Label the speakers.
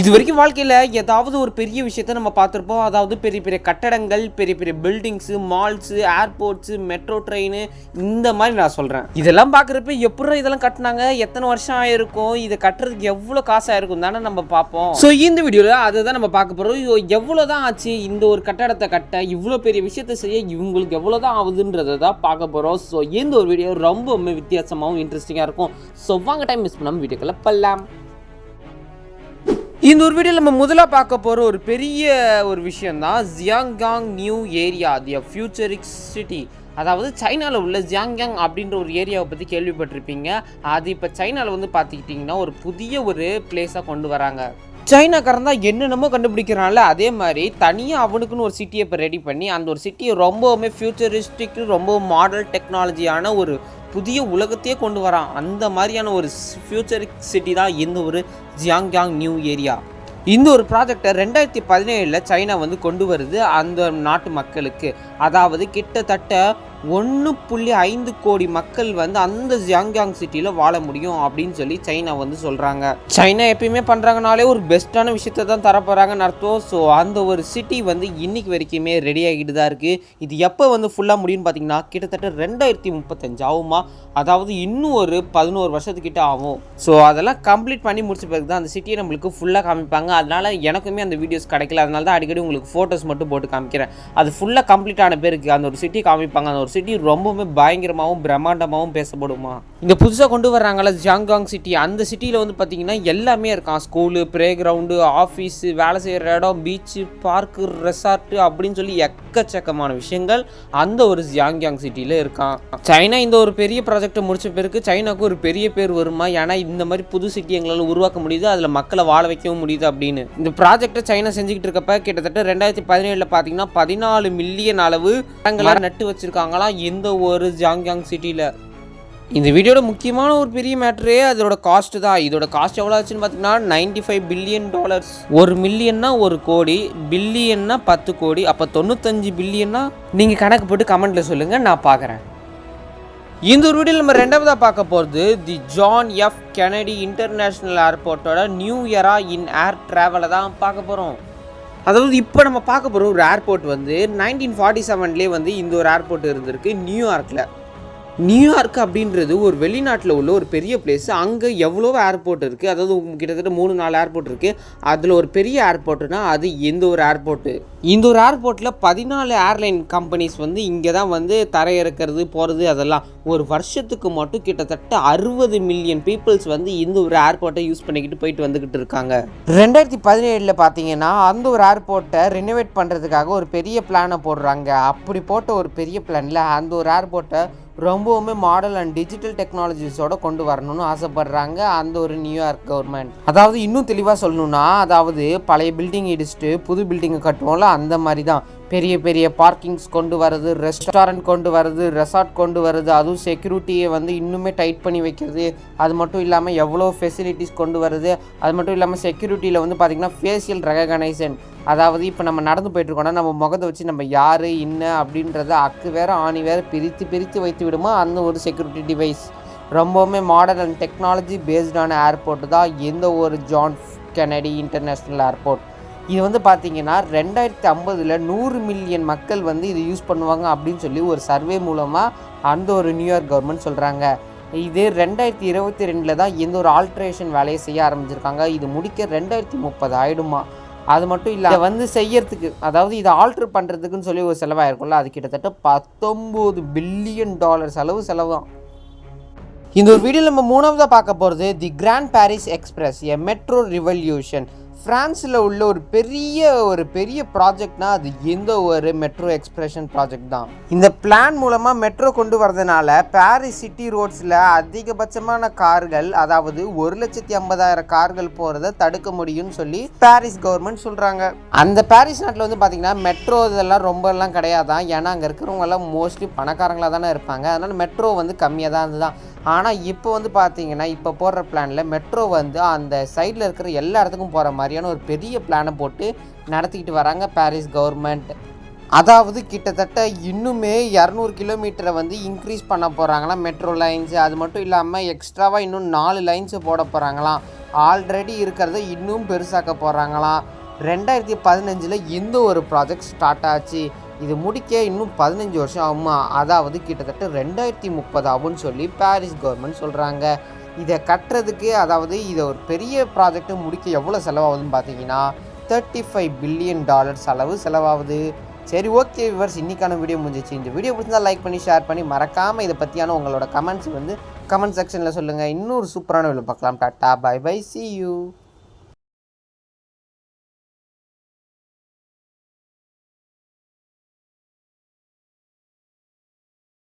Speaker 1: இது வரைக்கும் வாழ்க்கையில் ஏதாவது ஒரு பெரிய விஷயத்த நம்ம பார்த்துருப்போம். அதாவது பெரிய பெரிய கட்டடங்கள் பெரிய பெரிய buildings malls airports metro train இந்த மாதிரி நான் சொல்கிறேன் இதெல்லாம் பார்க்குறப்ப எப்படி இதெல்லாம் கட்டினாங்க? எத்தனை வருஷம் ஆயிருக்கும்? இதை கட்டுறதுக்கு எவ்வளோ காசு ஆயிருக்கும் தானே நம்ம பார்ப்போம். ஸோ இந்த வீடியோவில் அதை தான் நம்ம பார்க்க போகிறோம் எவ்வளோ தான் ஆச்சு? இந்த ஒரு கட்டடத்தை கட்ட இவ்வளோ பெரிய விஷயத்தை செய்ய இவங்களுக்கு எவ்வளோ தான் ஆகுதுன்றதை தான் பார்க்க போகிறோம் ஸோ இந்த ஒரு வீடியோ ரொம்பவுமே வித்தியாசமாகவும் இன்ட்ரெஸ்டிங்காக இருக்கும். ஸோ வாங்க டைம் மிஸ் பண்ணாமல் வீடியோக்களை பல்லாம் இந்த ஒரு வீடியோ நம்ம முதலாக பார்க்க போகிற ஒரு பெரிய ஒரு விஷயம் தான் Xiongan new area the futuristic city அதாவது சைனாவில் உள்ள ஜியாங்யாங் அப்படின்ற ஒரு ஏரியாவை பற்றி கேள்விப்பட்டிருப்பீங்க. அது இப்போ சைனாவில் வந்து பார்த்துக்கிட்டிங்கன்னா ஒரு புதிய ஒரு பிளேஸாக கொண்டு வராங்க. சைனாக்காரன் தான் என்னென்னமோ கண்டுபிடிக்கிறான்ல அதே மாதிரி தனியாக அவனுக்குன்னு ஒரு சிட்டியை இப்போ ரெடி பண்ணி அந்த ஒரு சிட்டியை ரொம்பவுமே ஃபியூச்சரிஸ்டிக் ரொம்ப மாடல் டெக்னாலஜியான ஒரு புதிய உலகத்தையே கொண்டு வரான். அந்த மாதிரியான ஒரு ஃபியூச்சரிக் சிட்டி தான் இந்த ஒரு ஜியாங்யாங் நியூ ஏரியா இந்த ஒரு ப்ராஜெக்டை ரெண்டாயிரத்தி பதினேழில் சைனா வந்து கொண்டு வருது அந்த நாட்டு மக்களுக்கு. அதாவது கிட்டத்தட்ட ஒன்று புள்ளி ஐந்து கோடி மக்கள் வந்து அந்த ஜியாங்யாங் சிட்டியில் வாழ முடியும் அப்படின்னு சொல்லி சைனா வந்து சொல்கிறாங்க சைனா எப்பயுமே பண்ணுறாங்கனாலே ஒரு பெஸ்ட்டான விஷயத்த தான் தரப்போகிறாங்கன்னு அர்த்தம். ஸோ அந்த ஒரு சிட்டி வந்து இன்னைக்கு வரைக்குமே ரெடி ஆகிட்டு தான் இருக்குது இது எப்போ வந்து ஃபுல்லாக முடியும்னு பார்த்தீங்கன்னா கிட்டத்தட்ட ரெண்டாயிரத்தி முப்பத்தஞ்சு ஆகுமா? அதாவது இன்னும் ஒரு பதினோரு வருஷத்துக்கிட்ட ஆகும். ஸோ அதெல்லாம் கம்ப்ளீட் பண்ணி முடிச்ச பிறகு தான் அந்த சிட்டியை நம்மளுக்கு ஃபுல்லாக காமிப்பாங்க. அதனால் எனக்குமே அந்த வீடியோஸ் கிடைக்கல. அதனால தான் அடிக்கடி உங்களுக்கு ஃபோட்டோஸ் மட்டும் போட்டு காமிக்கிறேன். அது ஃபுல்லாக கம்ப்ளீட் ஆன பேருக்கு அந்த ஒரு சிட்டி காமிப்பாங்க. அந்த ஒரு சிட்டி ரொம்பவுமே பயங்கரமாகவும் பிரம்மாண்டமாகவும் பேசப்படுமா? இந்த புதுசாக கொண்டு வர்றாங்கள ஜாங்காங் சிட்டி அந்த சிட்டியில் வந்து பார்த்தீங்கன்னா எல்லாமே இருக்கான் ஸ்கூலு ப்ளே கிரவுண்டு ஆஃபீஸு வேலை செய்கிற இடம் பீச்சு பார்க்கு ரெசார்ட்டு அப்படின்னு சொல்லி எக்கச்சக்கமான விஷயங்கள் அந்த ஒரு ஜாங்காங் சிட்டியில் இருக்கான் சைனா இந்த ஒரு பெரிய ப்ராஜெக்டை முடிச்ச பிறகு சைனாக்கு ஒரு பெரிய பேர் வருமா? ஏன்னா இந்த மாதிரி புது சிட்டி எங்களால் உருவாக்க முடியுது அதில் மக்களை வாழ வைக்கவும் முடியுது அப்படின்னு. இந்த ப்ராஜெக்டை சைனா செஞ்சுக்கிட்டு இருக்கப்ப கிட்டத்தட்ட ரெண்டாயிரத்தி பதினேழில் பார்த்தீங்கன்னா பதினாலு மில்லியன் அளவு மரங்களாக நட்டு வச்சுருக்காங்களாம் இந்த ஒரு ஜாங்காங் சிட்டியில் இந்த வீடியோட முக்கியமான ஒரு பெரிய மேட்ரே அதோட காஸ்ட் தான். இதோட காஸ்ட் எவ்வளோ ஆச்சுன்னு பார்த்தீங்கன்னா நைன்டி ஃபைவ் பில்லியன் டாலர்ஸ் ஒரு மில்லியன்னா ஒரு கோடி பில்லியன்னா பத்து கோடி அப்போ தொண்ணூத்தஞ்சு பில்லியன்னா நீங்கள் கணக்கு போட்டு கமெண்ட்டில் சொல்லுங்கள் நான் பார்க்குறேன் இந்த ஒரு வீடியோவில் நம்ம ரெண்டாவதாக பார்க்க போகிறது the John F Kennedy international ஏர்போர்ட்டோட new இயரா இன் ஏர் ட்ராவலை தான் பார்க்க போகிறோம் அதாவது இப்போ நம்ம பார்க்க போகிற ஒரு ஏர்போர்ட் வந்து நைன்டீன் ஃபார்ட்டி செவன்லேயே வந்து இந்த ஒரு ஏர்போர்ட் இருந்திருக்கு நியூயார்க்கில் நியூயார்க் அப்படின்றது ஒரு வெளிநாட்டில் உள்ள ஒரு பெரிய பிளேஸ் அங்கே எவ்வளோ ஏர்போர்ட் இருக்குது அதாவது கிட்டத்தட்ட மூணு நாலு ஏர்போர்ட் இருக்குது அதில் ஒரு பெரிய ஏர்போர்ட்னா அது எந்த ஒரு ஏர்போர்ட்டு இந்த ஒரு ஏர்போர்ட்டில் பதினாலு ஏர்லைன் கம்பெனிஸ் வந்து இங்கே தான் வந்து தரையிறக்கிறது போகிறது அதெல்லாம். ஒரு வருஷத்துக்கு மட்டும் கிட்டத்தட்ட அறுபது மில்லியன் பீப்புள்ஸ் வந்து இந்த ஒரு ஏர்போர்ட்டை யூஸ் பண்ணிக்கிட்டு போயிட்டு வந்துக்கிட்டு இருக்காங்க. ரெண்டாயிரத்தி பதினேழில் பார்த்தீங்கன்னா அந்த ஒரு ஏர்போர்ட்டை ரினோவேட் பண்ணுறதுக்காக ஒரு பெரிய பிளானை போடுறாங்க. அப்படி போட்ட ஒரு பெரிய பிளானில் அந்த ஒரு ஏர்போர்ட்டை ரொம்பவுமே மாடல் அண்ட் டிஜிட்டல் டெக்னாலஜிஸோட கொண்டு வரணும்னு ஆசைப்படுறாங்க அந்த ஒரு நியூயார்க் கவர்மெண்ட் அதாவது இன்னும் தெளிவாக சொல்லணும்னா அதாவது பழைய பில்டிங் இடிச்சுட்டு புது பில்டிங்கை கட்டுவோம்ல அந்த மாதிரி தான் பெரிய பெரிய பார்க்கிங்ஸ் கொண்டு வரது ரெஸ்டாரண்ட் கொண்டு வரது ரெசார்ட் கொண்டு வரது அதுவும் செக்யூரிட்டியை வந்து இன்னுமே டைட் பண்ணி வைக்கிறது. அது மட்டும் இல்லாமல் எவ்வளோ ஃபெசிலிட்டிஸ் கொண்டு வருது அது மட்டும் இல்லாமல் செக்யூரிட்டியில் வந்து பார்த்திங்கன்னா ஃபேஷியல் ரெகனைசன் அதாவது இப்போ நம்ம நடந்து போயிட்டுருக்கோம்னா நம்ம முகத்தை வச்சு நம்ம யார் என்ன அப்படின்றத அக்கு வேற ஆணி வேற பிரித்து பிரித்து வைத்து விடுமா? அந்த ஒரு செக்யூரிட்டி டிவைஸ் ரொம்பவுமே மாடர்ன் அண்ட் டெக்னாலஜி பேஸ்டான ஏர்போர்ட் தான். எந்த ஒரு ஜான் கெனடி இன்டர்நேஷ்னல் ஏர்போர்ட் இது வந்து பார்த்தீங்கன்னா ரெண்டாயிரத்தி ஐம்பதில் நூறு மில்லியன் மக்கள் வந்து இது யூஸ் பண்ணுவாங்க அப்படின்னு சொல்லி ஒரு சர்வே மூலமாக அந்த ஒரு நியூயார்க் கவர்மெண்ட் சொல்கிறாங்க இது ரெண்டாயிரத்தி இருபத்தி ரெண்டில் தான் எந்த ஒரு ஆல்ட்ரேஷன் வேலையை செய்ய ஆரம்பிச்சிருக்காங்க. இது முடிக்க ரெண்டாயிரத்தி முப்பது ஆயிடுமா? அது மட்டும் இல்லை வந்து செய்யறதுக்கு அதாவது இதை ஆல்ட்ரு பண்ணுறதுக்குன்னு சொல்லி ஒரு செலவாயிருக்கும்ல அது கிட்டத்தட்ட பத்தொம்போது பில்லியன் டாலர் செலவு செலவாகும் இந்த ஒரு வீடியோ நம்ம மூணாவதாக பார்க்க போகிறது the grand Paris express a metro revolution ஃப்ரான்ஸில் உள்ள ஒரு பெரிய ஒரு பெரிய ப்ராஜெக்ட்னா அது எந்த ஒரு மெட்ரோ எக்ஸ்பிரஷன் ப்ராஜெக்ட் தான். இந்த பிளான் மூலமாக மெட்ரோ கொண்டு வரதுனால பாரிஸ் சிட்டி ரோட்ஸில் அதிகபட்சமான கார்கள் அதாவது ஒரு லட்சத்தி ஐம்பதாயிரம் கார்கள் போகிறத தடுக்க முடியும்னு சொல்லி பாரிஸ் கவர்மெண்ட் சொல்கிறாங்க அந்த பாரிஸ் நாட்டில் வந்து பார்த்திங்கன்னா மெட்ரோ இதெல்லாம் ரொம்பலாம் கிடையாதான். ஏன்னா அங்கே இருக்கிறவங்கெல்லாம் மோஸ்ட்லி பணக்காரங்களாக தானே இருப்பாங்க. அதனால் மெட்ரோ வந்து கம்மியாக தான் இருந்துதான். ஆனால் இப்போ வந்து பார்த்தீங்கன்னா இப்போ போடுற பிளானில் மெட்ரோ வந்து அந்த சைடில் இருக்கிற எல்லா இடத்துக்கும் போகிற மாதிரியான ஒரு பெரிய பிளானை போட்டு நடத்திக்கிட்டு வராங்க பாரிஸ் கவர்மெண்ட் அதாவது கிட்டத்தட்ட இன்னுமே இரநூறு கிலோமீட்டரை வந்து இன்க்ரீஸ் பண்ண போகிறாங்களாம் மெட்ரோ லைன்ஸு அது மட்டும் இல்லாமல் எக்ஸ்ட்ராவாக இன்னும் நாலு லைன்ஸு போட போகிறாங்களாம் ஆல்ரெடி இருக்கிறத இன்னும் பெருசாக்க போகிறாங்களாம் ரெண்டாயிரத்தி பதினஞ்சில் இந்த ஒரு ப்ராஜெக்ட் ஸ்டார்ட் ஆச்சு. இது முடிக்க இன்னும் பதினஞ்சு வருஷம் ஆகுமா? அதாவது கிட்டத்தட்ட ரெண்டாயிரத்தி முப்பது ஆகும்னு சொல்லி பாரிஸ் கவர்மெண்ட் சொல்கிறாங்க இதை கட்டுறதுக்கு அதாவது இதை ஒரு பெரிய ப்ராஜெக்ட்டு முடிக்க எவ்வளோ செலவாகுதுன்னு பார்த்தீங்கன்னா தேர்ட்டி ஃபைவ் பில்லியன் டாலர்ஸ் செலவு செலவாகுது. சரி ஓகே விவர்ஸ் இன்னைக்கான வீடியோ முடிஞ்சிச்சு. இந்த வீடியோ பிடிச்சிருந்தா லைக் பண்ணி ஷேர் பண்ணி மறக்காமல் இதை பற்றியான உங்களோட கமெண்ட்ஸ் வந்து கமெண்ட் செக்ஷனில் சொல்லுங்கள் இன்னொரு சூப்பரான வீடியோ பார்க்கலாம். Tata bye bye see you